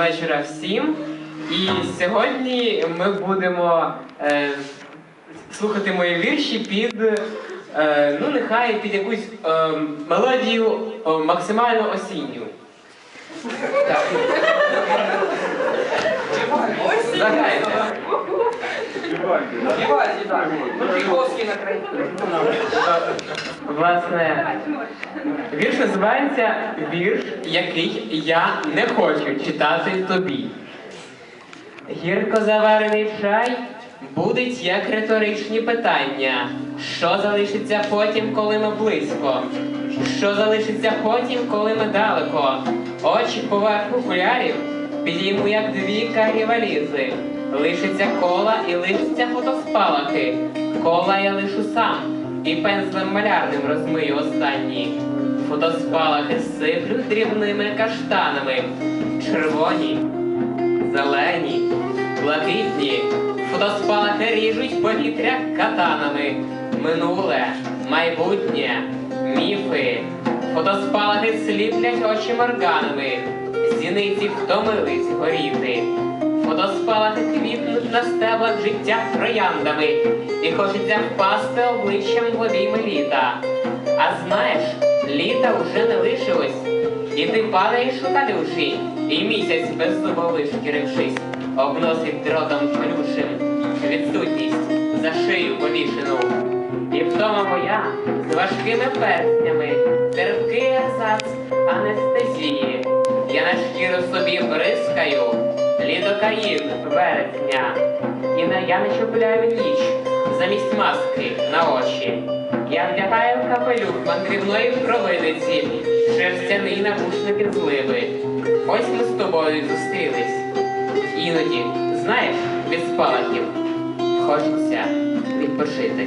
вечора всім. І сьогодні ми будемо е, слухати мої вірші під, е, ну нехай під якусь е, мелодію е, максимально осінню. Так. Заграйте. Власне, вірш називається Вірш, який я не хочу читати тобі. Гірко заварений чай будить як риторичні питання. Що залишиться потім, коли ми близько? Що залишиться потім, коли ми далеко? Очі поверх окулярів підійму, як дві карі валізи. Лишиться кола і лишиться фотоспалахи. Кола я лишу сам і пензлем малярним розмию останні. Фотоспалахи сиплю дрібними каштанами. Червоні, зелені, блакитні, фотоспалахи ріжуть повітря катанами. Минуле, майбутнє, міфи, фотоспалахи сліплять очі морганами, зіниці втомились горіти. Фотоспалахи квітнуть на стеблах життя трояндами, і хочеться впасти обличчям в обійми літа. А знаєш, літа вже не лишилось, і ти падаєш у калюші, і місяць без зубов шкірившись, обносить дротом колючим відсутність за шию повішену. І втома моя з важкими перстнями, терпкий ерзац анестезії. Я шкіру собі бризкаю, лідокаїн вересня. І на я не чіпляю ніч замість маски на очі. Я вдягаю капелюх мандрівної провидиці, шерстяний навушники зливи. Ось ми з тобою зустрілись. Іноді, знаєш, від спалахів хочеться відпочити.